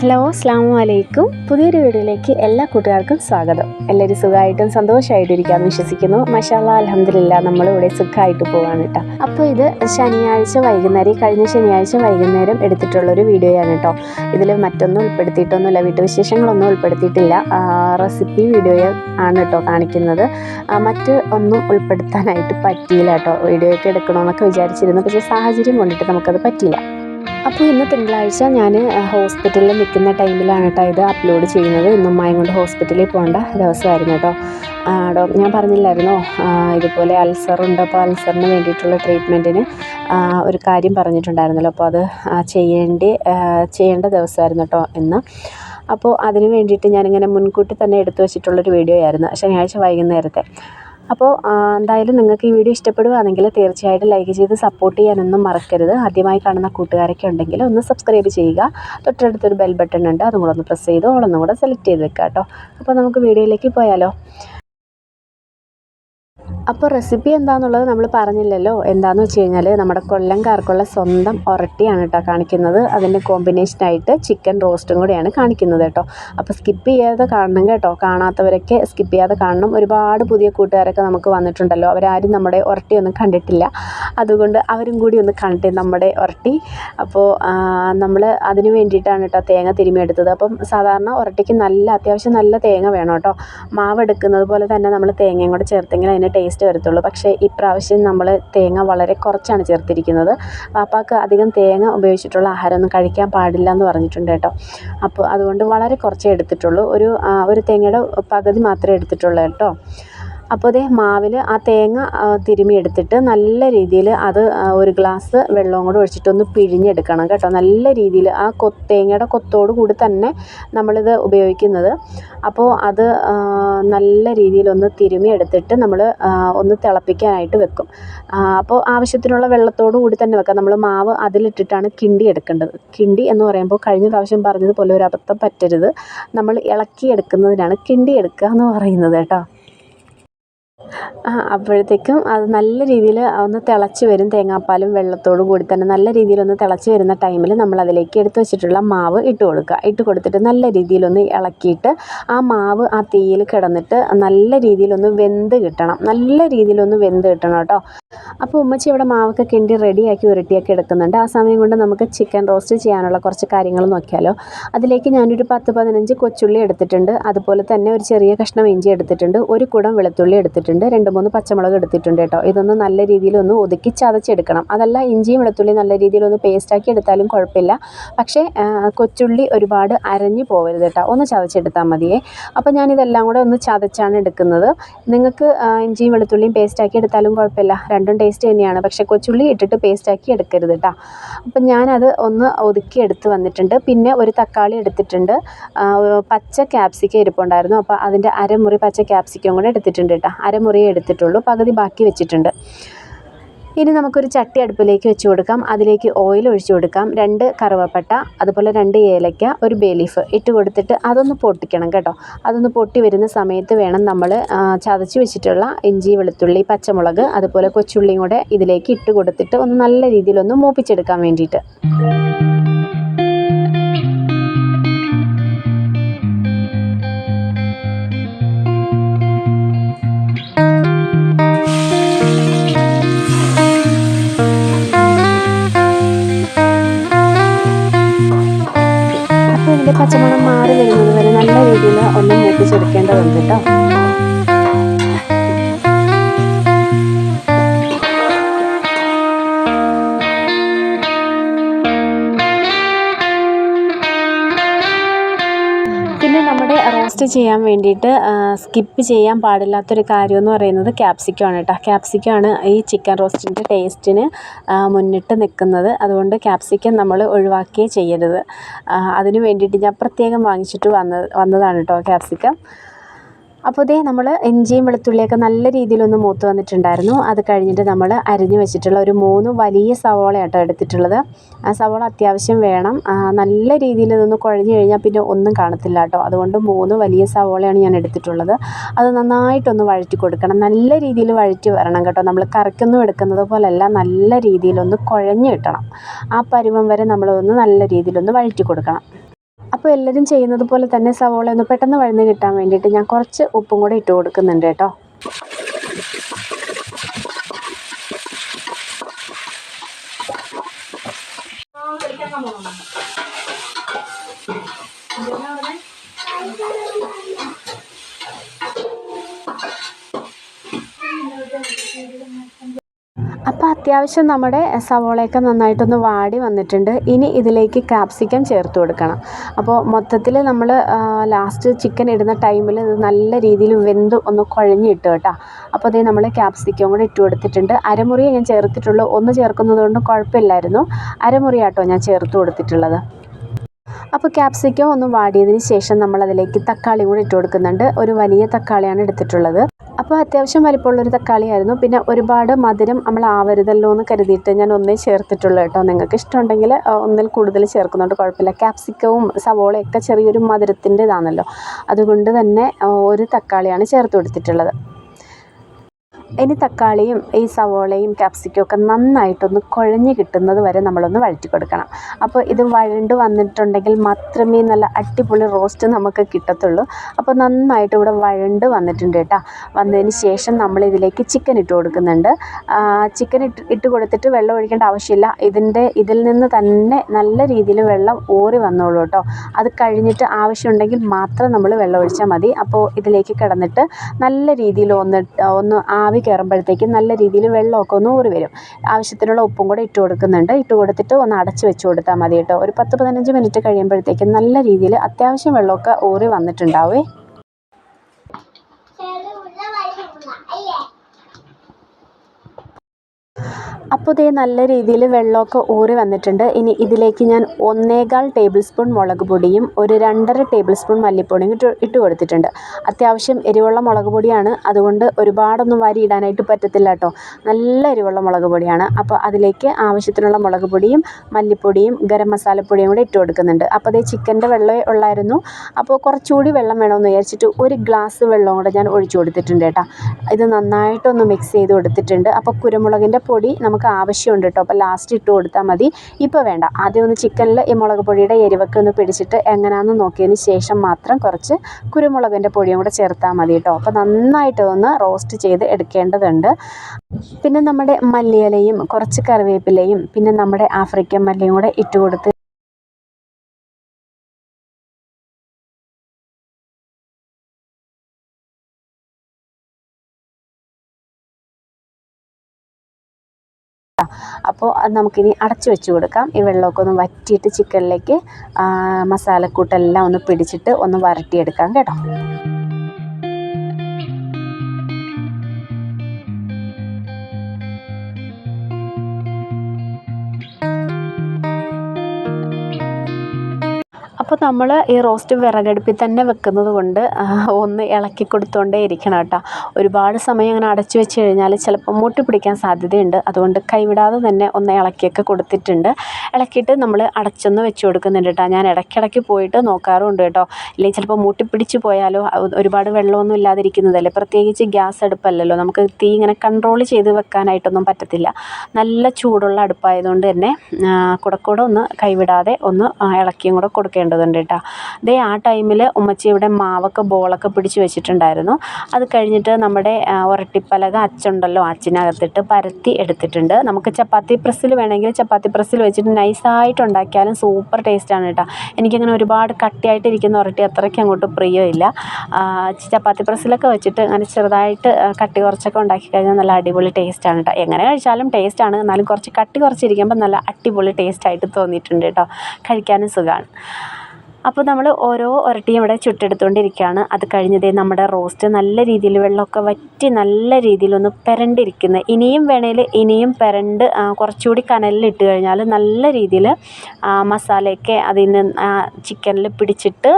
Hello അസ്സാം വലൈക്കും പുതിയൊരു വീഡിയോയിലേക്ക് എല്ലാ കൂട്ടുകാർക്കും സ്വാഗതം. എല്ലാവരും സുഖമായിട്ടും സന്തോഷമായിട്ടിരിക്കാൻ വിശ്വസിക്കുന്നു. മഷാല അലഹമില്ല നമ്മളിവിടെ സുഖമായിട്ട് പോവാണ് കേട്ടോ. അപ്പോൾ ഇത് ശനിയാഴ്ച വൈകുന്നേരം കഴിഞ്ഞ ശനിയാഴ്ച വൈകുന്നേരം എടുത്തിട്ടുള്ളൊരു വീഡിയോയാണ് കേട്ടോ. ഇതിൽ മറ്റൊന്നും ഉൾപ്പെടുത്തിയിട്ടൊന്നുമില്ല വീട്ടുവിശേഷങ്ങളൊന്നും ഉൾപ്പെടുത്തിയിട്ടില്ല. റെസിപ്പി വീഡിയോ ആണ് കേട്ടോ കാണിക്കുന്നത്. മറ്റ് ഒന്നും ഉൾപ്പെടുത്താനായിട്ട് പറ്റിയില്ല കേട്ടോ. വീഡിയോ ഒക്കെ എടുക്കണമെന്നൊക്കെ വിചാരിച്ചിരുന്നു പക്ഷേ സാഹചര്യം കൊണ്ടിട്ട് നമുക്കത് പറ്റിയില്ല. അപ്പോൾ ഇന്ന് തിങ്കളാഴ്ച ഞാൻ ഹോസ്പിറ്റലിൽ നിൽക്കുന്ന ടൈമിലാണ് കേട്ടോ ഇത് അപ്ലോഡ് ചെയ്യുന്നത്. ഇന്നും ഉമ്മായും കൊണ്ട് ഹോസ്പിറ്റലിൽ പോകേണ്ട ദിവസമായിരുന്നു കേട്ടോ. ഡോ- ഞാൻ പറഞ്ഞില്ലായിരുന്നോ? ഇതുപോലെ ഉണ്ട്. അപ്പോൾ അൾസറിന് വേണ്ടിയിട്ടുള്ള ട്രീറ്റ്മെന്റിന് ഒരു കാര്യം പറഞ്ഞിട്ടുണ്ടായിരുന്നല്ലോ. അപ്പോൾ അത് ചെയ്യേണ്ടി ചെയ്യേണ്ട ദിവസമായിരുന്നു കേട്ടോ ഇന്ന്. അപ്പോൾ അതിന് വേണ്ടിയിട്ട് ഞാനിങ്ങനെ മുൻകൂട്ടി തന്നെ എടുത്തു വെച്ചിട്ടുള്ളൊരു വീഡിയോ ആയിരുന്നു. ശനിയാഴ്ച വൈകുന്നേരത്തെ. അപ്പോൾ എന്തായാലും നിങ്ങൾക്ക് ഈ വീഡിയോ ഇഷ്ടപ്പെടുകയാണെങ്കിൽ തീർച്ചയായിട്ടും ലൈക്ക് ചെയ്ത് സപ്പോർട്ട് ചെയ്യാനൊന്നും മറക്കരുത്. ആദ്യമായി കാണുന്ന കൂട്ടുകാരൊക്കെ ഉണ്ടെങ്കിൽ ഒന്ന് സബ്സ്ക്രൈബ് ചെയ്യുക. തൊട്ടടുത്തൊരു ബെൽ ബട്ടൺ ഉണ്ട്. അതും കൂടെ ഒന്ന് പ്രസ് ചെയ്ത് ഓളൊന്നും കൂടെ സെലക്ട് ചെയ്ത് വെക്കുക കേട്ടോ അപ്പോൾ നമുക്ക് വീഡിയോയിലേക്ക് പോയാലോ? അപ്പോൾ റെസിപ്പി എന്താണെന്നുള്ളത് നമ്മൾ പറഞ്ഞില്ലല്ലോ. എന്താണെന്ന് വെച്ച് കഴിഞ്ഞാൽ നമ്മുടെ കൊല്ലംകാർക്കുള്ള സ്വന്തം ഒരട്ടിയാണ് കേട്ടോ കാണിക്കുന്നത്. അതിന്റെ കോമ്പിനേഷനായിട്ട് ചിക്കൻ റോസ്റ്റും കൂടെയാണ് കാണിക്കുന്നത് കേട്ടോ അപ്പോൾ സ്കിപ്പ് ചെയ്യാതെ കാണണം കേട്ടോ. കാണാത്തവരൊക്കെ സ്കിപ്പ് ചെയ്യാതെ കാണണം. ഒരുപാട് പുതിയ കൂട്ടുകാരൊക്കെ നമുക്ക് വന്നിട്ടുണ്ടല്ലോ. അവരാരും നമ്മുടെ ഒരട്ടിയൊന്നും കണ്ടിട്ടില്ല. അതുകൊണ്ട് അവരും കൂടി ഒന്ന് കണ്ടേ നമ്മുടെ ഒരട്ടി. അപ്പോൾ നമ്മൾ അതിന് വേണ്ടിയിട്ടാണ് കേട്ടോ തേങ്ങ തിരുമിയെടുത്തത്. അപ്പം സാധാരണ ഒരട്ടിക്ക് നല്ല അത്യാവശ്യം നല്ല തേങ്ങ വേണം കേട്ടോ മാവ് എടുക്കുന്നത് പോലെ തന്നെ നമ്മൾ തേങ്ങയും കൂടെ ചേർത്തെങ്കിൽ അതിന് ടേസ്റ്റ് വരത്തുള്ളൂ. പക്ഷേ ഇപ്രാവശ്യം നമ്മൾ തേങ്ങ വളരെ കുറച്ചാണ് ചേർത്തിരിക്കുന്നത്. പാപ്പാക്ക് അധികം തേങ്ങ ഉപയോഗിച്ചിട്ടുള്ള ആഹാരമൊന്നും കഴിക്കാൻ പാടില്ല എന്ന് പറഞ്ഞിട്ടുണ്ട് കേട്ടോ. അപ്പോൾ അതുകൊണ്ട് വളരെ കുറച്ചേ എടുത്തിട്ടുള്ളൂ. ഒരു ഒരു തേങ്ങയുടെ പകുതി മാത്രമേ എടുത്തിട്ടുള്ളൂ കേട്ടോ. അപ്പോൾ അതേ മാവിൽ ആ തേങ്ങ തിരുമിയെടുത്തിട്ട് നല്ല രീതിയിൽ അത് ഒരു ഗ്ലാസ് വെള്ളവും കൂടെ ഒഴിച്ചിട്ടൊന്ന് പിഴിഞ്ഞെടുക്കണം കേട്ടോ. നല്ല രീതിയിൽ ആ കൊ തേങ്ങയുടെ കൊത്തോട് കൂടി തന്നെ നമ്മളിത് ഉപയോഗിക്കുന്നത്. അപ്പോൾ അത് നല്ല രീതിയിലൊന്ന് തിരുമ്മി എടുത്തിട്ട് നമ്മൾ ഒന്ന് തിളപ്പിക്കാനായിട്ട് വെക്കും. അപ്പോൾ ആവശ്യത്തിനുള്ള വെള്ളത്തോടു കൂടി തന്നെ വെക്കാം. നമ്മൾ മാവ് അതിലിട്ടിട്ടാണ് കിണ്ടി എടുക്കേണ്ടത്. കിണ്ടി എന്ന് പറയുമ്പോൾ കഴിഞ്ഞ പ്രാവശ്യം പറഞ്ഞതുപോലെ ഒരു അബദ്ധം പറ്റരുത്. നമ്മൾ ഇളക്കി എടുക്കുന്നതിനാണ് കിണ്ടി എടുക്കുക എന്ന് പറയുന്നത് കേട്ടോ. അപ്പോഴത്തേക്കും അത് നല്ല രീതിയിൽ ഒന്ന് തിളച്ച് വരും തേങ്ങാപ്പാലും വെള്ളത്തോടും കൂടി തന്നെ. നല്ല രീതിയിലൊന്ന് തിളച്ച് വരുന്ന ടൈമിൽ നമ്മൾ അതിലേക്ക് എടുത്ത് വെച്ചിട്ടുള്ള മാവ് ഇട്ട് കൊടുക്കുക. ഇട്ട് കൊടുത്തിട്ട് നല്ല രീതിയിലൊന്ന് ഇളക്കിയിട്ട് ആ മാവ് ആ തീയിൽ കിടന്നിട്ട് നല്ല രീതിയിലൊന്ന് വെന്ത് കിട്ടണം. നല്ല രീതിയിലൊന്ന് വെന്ത് കിട്ടണം കേട്ടോ. അപ്പോൾ ഉമ്മച്ചി ഇവിടെ മാവൊക്കെ കിണ്ടി റെഡിയാക്കി ഉരുട്ടിയൊക്കെ എടുക്കുന്നുണ്ട്. ആ സമയം കൊണ്ട് നമുക്ക് ചിക്കൻ റോസ്റ്റ് ചെയ്യാനുള്ള കുറച്ച് കാര്യങ്ങൾ നോക്കിയാലോ. അതിലേക്ക് ഞാനൊരു പത്ത് പതിനഞ്ച് കൊച്ചുള്ളി എടുത്തിട്ടുണ്ട്. അതുപോലെ തന്നെ ഒരു ചെറിയ കഷ്ണം ഇഞ്ചി എടുത്തിട്ടുണ്ട്. ഒരു കുടം വെളുത്തുള്ളി എടുത്തിട്ടുണ്ട്. രണ്ട് മൂന്ന് പച്ചമുളക് എടുത്തിട്ടുണ്ട് കേട്ടോ. ഇതൊന്ന് നല്ല രീതിയിൽ ഒന്ന് ഒതുക്കി ചതച്ചെടുക്കണം. അതല്ല ഇഞ്ചിയും വെളുത്തുള്ളി നല്ല രീതിയിൽ ഒന്ന് പേസ്റ്റാക്കി എടുത്താലും കുഴപ്പമില്ല. പക്ഷേ കൊച്ചുള്ളി ഒരുപാട് അരഞ്ഞു പോകരുത് കേട്ടോ. ഒന്ന് ചതച്ചെടുത്താൽ മതിയേ. അപ്പോൾ ഞാനിതെല്ലാം കൂടെ ഒന്ന് ചതച്ചാണ് എടുക്കുന്നത്. നിങ്ങൾക്ക് ഇഞ്ചിയും വെളുത്തുള്ളിയും പേസ്റ്റാക്കി എടുത്താലും കുഴപ്പമില്ല. രണ്ടും ടേസ്റ്റ് തന്നെയാണ്. പക്ഷേ കൊച്ചുള്ളി ഇട്ടിട്ട് പേസ്റ്റാക്കി എടുക്കരുത് കേട്ടോ. അപ്പം ഞാനത് ഒന്ന് ഒതുക്കി എടുത്ത് വന്നിട്ടുണ്ട്. പിന്നെ ഒരു തക്കാളി എടുത്തിട്ടുണ്ട്. പച്ച ക്യാപ്സിക്കം ഇരിപ്പുണ്ടായിരുന്നു. അപ്പോൾ അതിന്റെ അരമുറി പച്ച ക്യാപ്സിക്കം കൂടെ എടുത്തിട്ടുണ്ട് കേട്ടോ. അരമുറിയേ എടുത്തിട്ടുള്ളൂ. പകുതി ബാക്കി വെച്ചിട്ടുണ്ട്. ഇനി നമുക്കൊരു ചട്ടി അടുപ്പിലേക്ക് വെച്ച് കൊടുക്കാം. അതിലേക്ക് ഓയിൽ ഒഴിച്ചു കൊടുക്കാം. രണ്ട് കറുവപ്പട്ട അതുപോലെ രണ്ട് ഏലക്ക ഒരു ബേലീഫ് ഇട്ട് കൊടുത്തിട്ട് അതൊന്ന് പൊട്ടിക്കണം കേട്ടോ. അതൊന്ന് പൊട്ടി വരുന്ന സമയത്ത് വേണം നമ്മൾ ചതച്ച് വെച്ചിട്ടുള്ള ഇഞ്ചി വെളുത്തുള്ളി പച്ചമുളക് അതുപോലെ കൊച്ചുള്ളിയും കൂടെ ഇതിലേക്ക് ഇട്ട് കൊടുത്തിട്ട് ഒന്ന് നല്ല രീതിയിലൊന്ന് മൂപ്പിച്ചെടുക്കാൻ വേണ്ടിയിട്ട്. മൂപ്പിച്ചെടുക്കേണ്ടതുണ്ട് കേട്ടോ. റോസ്റ്റ് ചെയ്യാൻ വേണ്ടിയിട്ട് സ്കിപ്പ് ചെയ്യാൻ പാടില്ലാത്തൊരു കാര്യമെന്ന് പറയുന്നത് ക്യാപ്സിക്കം ആണ് കേട്ടോ ക്യാപ്സിക്കം ആണ് ഈ ചിക്കൻ റോസ്റ്റിന്റെ ടേസ്റ്റിന് മുന്നിട്ട് നിൽക്കുന്നത്. അതുകൊണ്ട് ക്യാപ്സിക്കം നമ്മൾ ഒഴിവാക്കുകയേ ചെയ്യരുത്. അതിന് വേണ്ടിയിട്ട് ഞാൻ പ്രത്യേകം വാങ്ങിച്ചിട്ട് വന്ന വന്നതാണ് കേട്ടോ ക്യാപ്സിക്കം അപ്പോൾ ഇതേ നമ്മൾ ഇഞ്ചിയും വെളുത്തുള്ളിയൊക്കെ നല്ല രീതിയിലൊന്ന് മൂത്ത് വന്നിട്ടുണ്ടായിരുന്നു. അത് കഴിഞ്ഞിട്ട് നമ്മൾ അരിഞ്ഞു വെച്ചിട്ടുള്ള ഒരു മൂന്ന് വലിയ സവോള കേട്ടോ എടുത്തിട്ടുള്ളത്. ആ സവോള അത്യാവശ്യം വേണം. നല്ല രീതിയിൽ ഇതൊന്ന് കുഴഞ്ഞു കഴിഞ്ഞാൽ പിന്നെ ഒന്നും കാണത്തില്ല കേട്ടോ. അതുകൊണ്ട് മൂന്ന് വലിയ സവോളയാണ് ഞാൻ എടുത്തിട്ടുള്ളത്. അത് നന്നായിട്ടൊന്ന് വഴറ്റി കൊടുക്കണം. നല്ല രീതിയിൽ വഴറ്റി വരണം കേട്ടോ. നമ്മൾ കറിക്കൊന്നും എടുക്കുന്നത് പോലെയല്ല നല്ല രീതിയിലൊന്ന് കുഴഞ്ഞ് കിട്ടണം. ആ പരുവം വരെ നമ്മളൊന്ന് നല്ല രീതിയിലൊന്ന് വഴറ്റി കൊടുക്കണം. അപ്പോൾ എല്ലാവരും ചെയ്യുന്നത് പോലെ തന്നെ സവോള ഒന്ന് പെട്ടെന്ന് വഴന്ന് കിട്ടാൻ വേണ്ടിയിട്ട് ഞാൻ കുറച്ച് ഉപ്പും കൂടെ ഇട്ട് കൊടുക്കുന്നുണ്ട് കേട്ടോ. അപ്പോൾ അത്യാവശ്യം നമ്മുടെ സവോളയൊക്കെ നന്നായിട്ടൊന്ന് വാടി വന്നിട്ടുണ്ട്. ഇനി ഇതിലേക്ക് ക്യാപ്സിക്കം ചേർത്ത് കൊടുക്കണം. അപ്പോൾ മൊത്തത്തിൽ നമ്മൾ ലാസ്റ്റ് ചിക്കൻ ഇടുന്ന ടൈമിൽ ഇത് നല്ല രീതിയിൽ വെന്ത് ഒന്ന് കുഴഞ്ഞിട്ട് കേട്ടോ അപ്പോൾ അതേ നമ്മൾ ക്യാപ്സിക്കം കൂടെ ഇട്ട് കൊടുത്തിട്ടുണ്ട്. അരമുറിയെ ഞാൻ ചേർത്തിട്ടുള്ളൂ. ഒന്ന് ചേർക്കുന്നത് കൊണ്ട് കുഴപ്പമില്ലായിരുന്നു. അരമുറിയാട്ടോ ഞാൻ ചേർത്ത് കൊടുത്തിട്ടുള്ളത്. അപ്പോൾ ക്യാപ്സിക്കം ഒന്ന് വാടിയതിന് ശേഷം നമ്മൾ അതിലേക്ക് തക്കാളി കൂടി ഇട്ട് കൊടുക്കുന്നുണ്ട്. ഒരു വലിയ തക്കാളിയാണ് എടുത്തിട്ടുള്ളത്. അപ്പോൾ അത്യാവശ്യം വലിപ്പമുള്ളൊരു തക്കാളിയായിരുന്നു. പിന്നെ ഒരുപാട് മധുരം നമ്മൾ ആവരുതല്ലോ എന്ന് കരുതിയിട്ട് ഞാൻ ഒന്നേ ചേർത്തിട്ടുള്ളൂ കേട്ടോ. നിങ്ങൾക്ക് ഇഷ്ടമുണ്ടെങ്കിൽ ഒന്നിൽ കൂടുതൽ ചേർക്കുന്നുണ്ട്. കുഴപ്പമില്ല. ക്യാപ്സിക്കവും സവോളയൊക്കെ ചെറിയൊരു മധുരത്തിന്റെ ഇതാണല്ലോ അതുകൊണ്ട് തന്നെ ഒരു തക്കാളിയാണ് ചേർത്ത് കൊടുത്തിട്ടുള്ളത്. ഇനി തക്കാളിയും ഈ സവോളയും ക്യാപ്സിക്കും ഒക്കെ നന്നായിട്ടൊന്ന് കുഴഞ്ഞ് കിട്ടുന്നത് വരെ നമ്മളൊന്ന് വഴറ്റി കൊടുക്കണം. അപ്പോൾ ഇത് വഴണ്ട് വന്നിട്ടുണ്ടെങ്കിൽ മാത്രമേ നല്ല അടിപൊളി റോസ്റ്റ് നമുക്ക് കിട്ടത്തുള്ളൂ. അപ്പോൾ നന്നായിട്ട് ഇവിടെ വഴണ്ട് വന്നിട്ടുണ്ട് കേട്ടോ. വന്നതിന് ശേഷം നമ്മൾ ഇതിലേക്ക് ചിക്കൻ ഇട്ട് കൊടുക്കുന്നുണ്ട്. ചിക്കൻ ഇട്ട് ഇട്ട് കൊടുത്തിട്ട് വെള്ളം ഒഴിക്കേണ്ട ആവശ്യമില്ല. ഇതിന്റെ ഇതിൽ നിന്ന് തന്നെ നല്ല രീതിയിൽ വെള്ളം ഊറി വന്നോളൂ കേട്ടോ. അത് കഴിഞ്ഞിട്ട് ആവശ്യമുണ്ടെങ്കിൽ മാത്രം നമ്മൾ വെള്ളം ഒഴിച്ചാൽ മതി. അപ്പോൾ ഇതിലേക്ക് കിടന്നിട്ട് നല്ല രീതിയിൽ ഒന്ന് ഒന്ന് ആവി കയറുമ്പോഴത്തേക്കും നല്ല രീതിയിൽ വെള്ളമൊക്കെ ഒന്ന് ഊറി വരും. ആവശ്യത്തിനുള്ള ഉപ്പും കൂടെ ഇട്ട് കൊടുക്കുന്നുണ്ട്. ഇട്ട് കൊടുത്തിട്ട് ഒന്ന് അടച്ച് വെച്ച് കൊടുത്താൽ മതി കേട്ടോ. ഒരു പത്ത് പതിനഞ്ച് മിനിറ്റ് കഴിയുമ്പോഴത്തേക്കും നല്ല രീതിയിൽ അത്യാവശ്യം വെള്ളമൊക്കെ ഊറി വന്നിട്ടുണ്ടാവേ. അപ്പോൾ ഇതേ നല്ല രീതിയിൽ വെള്ളമൊക്കെ ഊറി വന്നിട്ടുണ്ട്. ഇനി ഇതിലേക്ക് ഞാൻ ഒന്നേകാൽ ടേബിൾ സ്പൂൺ മുളക് പൊടിയും ഒരു രണ്ടര ടേബിൾ സ്പൂൺ മല്ലിപ്പൊടിയും ഇട്ട് ഇട്ട് കൊടുത്തിട്ടുണ്ട്. അത്യാവശ്യം എരിവുള്ള മുളക് പൊടിയാണ്. അതുകൊണ്ട് ഒരുപാടൊന്നും വാരി ഇടാനായിട്ട് പറ്റത്തില്ല കേട്ടോ. നല്ല എരിവുള്ള മുളക് പൊടിയാണ്. അപ്പോൾ അതിലേക്ക് ആവശ്യത്തിനുള്ള മുളക് പൊടിയും മല്ലിപ്പൊടിയും ഗരം മസാലപ്പൊടിയും കൂടെ ഇട്ട് കൊടുക്കുന്നുണ്ട്. അപ്പോൾ അതേ ചിക്കന്റെ വെള്ളമേ ഉള്ളായിരുന്നു. അപ്പോൾ കുറച്ചുകൂടി വെള്ളം വേണമെന്ന് വിചാരിച്ചിട്ട് ഒരു ഗ്ലാസ് വെള്ളം കൂടെ ഞാൻ ഒഴിച്ചു കൊടുത്തിട്ടുണ്ട് കേട്ടോ. ഇത് നന്നായിട്ടൊന്ന് മിക്സ് ചെയ്ത് കൊടുത്തിട്ടുണ്ട്. അപ്പോൾ കുരുമുളകിന്റെ പൊടി നമുക്ക് ആവശ്യമുണ്ട് കേട്ടോ. അപ്പോൾ ലാസ്റ്റ് ഇട്ട് കൊടുത്താൽ മതി. ഇപ്പോൾ വേണ്ട. ആദ്യം ഒന്ന് ചിക്കനിൽ ഈ മുളക് പൊടിയുടെ എരിവൊക്കെ ഒന്ന് പിടിച്ചിട്ട് എങ്ങനെയാണെന്ന് നോക്കിയതിന് ശേഷം മാത്രം കുറച്ച് കുരുമുളകിന്റെ പൊടിയും കൂടെ ചേർത്താൽ മതി കേട്ടോ. അപ്പോൾ നന്നായിട്ട് ഒന്ന് റോസ്റ്റ് ചെയ്ത് എടുക്കേണ്ടതുണ്ട്. പിന്നെ നമ്മുടെ മല്ലിയിലയും കുറച്ച് കറിവേപ്പിലയും പിന്നെ നമ്മുടെ ആഫ്രിക്കൻ മല്ലിയും കൂടെ ഇട്ട് കൊടുത്ത് അപ്പോൾ അത് നമുക്കിനി അടച്ചു വെച്ച് കൊടുക്കാം. ഈ വെള്ളമൊക്കെ ഒന്ന് വറ്റിയിട്ട് ചിക്കനിലേക്ക് മസാലക്കൂട്ടെല്ലാം ഒന്ന് പിടിച്ചിട്ട് ഒന്ന് വരട്ടിയെടുക്കാം കേട്ടോ. അപ്പോൾ നമ്മൾ ഈ റോസ്റ്റ് വിറകടുപ്പിൽ തന്നെ വെക്കുന്നത് കൊണ്ട് ഒന്ന് ഇളക്കി കൊടുത്തുകൊണ്ടേ ഇരിക്കണം കേട്ടോ. ഒരുപാട് സമയം അങ്ങനെ അടച്ചു വെച്ച് കഴിഞ്ഞാൽ ചിലപ്പോൾ മൂട്ടി പിടിക്കാൻ സാധ്യതയുണ്ട്. അതുകൊണ്ട് കൈവിടാതെ തന്നെ ഒന്ന് ഇളക്കിയൊക്കെ കൊടുത്തിട്ടുണ്ട്. ഇളക്കിയിട്ട് നമ്മൾ അടച്ചൊന്ന് വെച്ച് കൊടുക്കുന്നുണ്ട് കേട്ടോ. ഞാൻ ഇടയ്ക്കിടയ്ക്ക് പോയിട്ട് നോക്കാറുണ്ട് കേട്ടോ. ഇല്ലെങ്കിൽ ചിലപ്പോൾ മൂട്ടി പിടിച്ച് പോയാലോ ഒരുപാട് വെള്ളമൊന്നും ഇല്ലാതിരിക്കുന്നതല്ലേ? പ്രത്യേകിച്ച് ഗ്യാസ് അടുപ്പല്ലല്ലോ. നമുക്ക് തീ ഇങ്ങനെ കൺട്രോൾ ചെയ്ത് വെക്കാനായിട്ടൊന്നും പറ്റത്തില്ല. നല്ല ചൂടുള്ള അടുപ്പായതുകൊണ്ട് തന്നെ കൂടെ കൂടെ ഒന്ന് കൈവിടാതെ ഒന്ന് ഇളക്കിയും കൂടെ കൊടുക്കേണ്ടത് കൊടുക്കേണ്ടതുണ്ട് കേട്ടോ. ദേ ആ ടൈമിൽ ഉമ്മച്ചി ഇവിടെ മാവൊക്കെ ബോളൊക്കെ പിടിച്ച് വെച്ചിട്ടുണ്ടായിരുന്നു. അത് കഴിഞ്ഞിട്ട് നമ്മുടെ ഉരട്ടിപ്പലക അച്ചുണ്ടല്ലോ അച്ചിനകത്തിട്ട് പരത്തി എടുത്തിട്ടുണ്ട്. നമുക്ക് ചപ്പാത്തി പ്രസ്സിൽ വേണമെങ്കിൽ ചപ്പാത്തി പ്രസ്സിൽ വെച്ചിട്ട് നൈസായിട്ട് ഉണ്ടാക്കിയാലും സൂപ്പർ ടേസ്റ്റാണ് കേട്ടോ. എനിക്കങ്ങനെ ഒരുപാട് കട്ടിയായിട്ട് ഇരിക്കുന്ന അത്രയ്ക്ക് അങ്ങോട്ട് പ്രിയമില്ല. ചപ്പാത്തി പ്രസ്സിലൊക്കെ വെച്ചിട്ട് അങ്ങനെ ചെറുതായിട്ട് കട്ടി കുറച്ചൊക്കെ ഉണ്ടാക്കി കഴിഞ്ഞാൽ നല്ല അടിപൊളി ടേസ്റ്റാണ് കേട്ടോ. എങ്ങനെ കഴിച്ചാലും ടേസ്റ്റാണ്. എന്നാലും കുറച്ച് കട്ടി കുറച്ചിരിക്കുമ്പോൾ നല്ല അടിപൊളി ടേസ്റ്റായിട്ട് തോന്നിയിട്ടുണ്ട് കേട്ടോ. കഴിക്കാനും സുഖമാണ് അപ്പോൾ നമ്മൾ ഓരോ ഒരട്ടിയും ഇവിടെ ചുട്ടെടുത്തുകൊണ്ടിരിക്കുകയാണ് അത് കഴിഞ്ഞതേ നമ്മുടെ റോസ്റ്റ് നല്ല രീതിയിൽ വെള്ളമൊക്കെ വറ്റി നല്ല രീതിയിലൊന്ന് പെരണ്ടിരിക്കുന്നത് ഇനിയും വേണേൽ ഇനിയും പെരണ്ട് കുറച്ചുകൂടി കനലിലിട്ട് കഴിഞ്ഞാൽ നല്ല രീതിയിൽ മസാലയൊക്കെ അതിൽ നിന്ന് ചിക്കനിൽ പിടിച്ചിട്ട്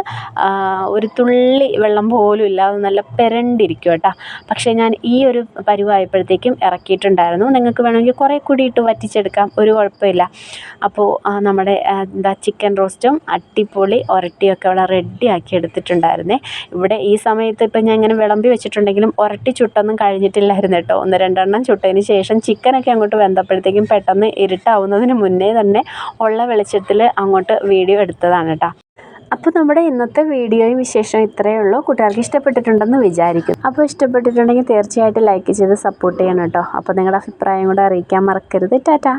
ഒരു തുള്ളി വെള്ളം പോലും ഇല്ലാതെ നല്ല പെരണ്ടിരിക്കും കേട്ടോ. പക്ഷേ ഞാൻ ഈ ഒരു പരുവായപ്പോഴത്തേക്കും ഇറക്കിയിട്ടുണ്ടായിരുന്നു. നിങ്ങൾക്ക് വേണമെങ്കിൽ കുറേ കൂടി ഇട്ട് വറ്റിച്ചെടുക്കാം. ഒരു കുഴപ്പമില്ല. അപ്പോൾ നമ്മുടെ എന്താ ചിക്കൻ റോസ്റ്റും അടിപൊളി ഉരട്ടിയൊക്കെ അവിടെ റെഡിയാക്കി എടുത്തിട്ടുണ്ടായിരുന്നേ. ഇവിടെ ഈ സമയത്ത് ഇപ്പം ഞാൻ ഇങ്ങനെ വിളമ്പി വെച്ചിട്ടുണ്ടെങ്കിലും ഉരട്ടി ചുട്ടൊന്നും കഴിഞ്ഞിട്ടില്ലായിരുന്നു കേട്ടോ. ഒന്ന് രണ്ടെണ്ണം ചുട്ടതിന് ശേഷം ചിക്കനൊക്കെ അങ്ങോട്ട് വെന്തപ്പോഴത്തേക്കും പെട്ടെന്ന് ഇരുട്ടാവുന്നതിന് മുന്നേ തന്നെ ഉള്ള വെളിച്ചത്തിൽ അങ്ങോട്ട് വീഡിയോ എടുത്തതാണ് കേട്ടോ. അപ്പോൾ നമ്മുടെ ഇന്നത്തെ വീഡിയോയും വിശേഷം ഇത്രയേ ഉള്ളൂ. കൂട്ടുകാർക്ക് ഇഷ്ടപ്പെട്ടിട്ടുണ്ടെന്ന് വിചാരിക്കും അപ്പോൾ ഇഷ്ടപ്പെട്ടിട്ടുണ്ടെങ്കിൽ തീർച്ചയായിട്ടും ലൈക്ക് ചെയ്ത് സപ്പോർട്ട് ചെയ്യണം കേട്ടോ. അപ്പോൾ നിങ്ങളുടെ അഭിപ്രായം കൂടെ അറിയിക്കാൻ മറക്കരുത്. ടാറ്റാ.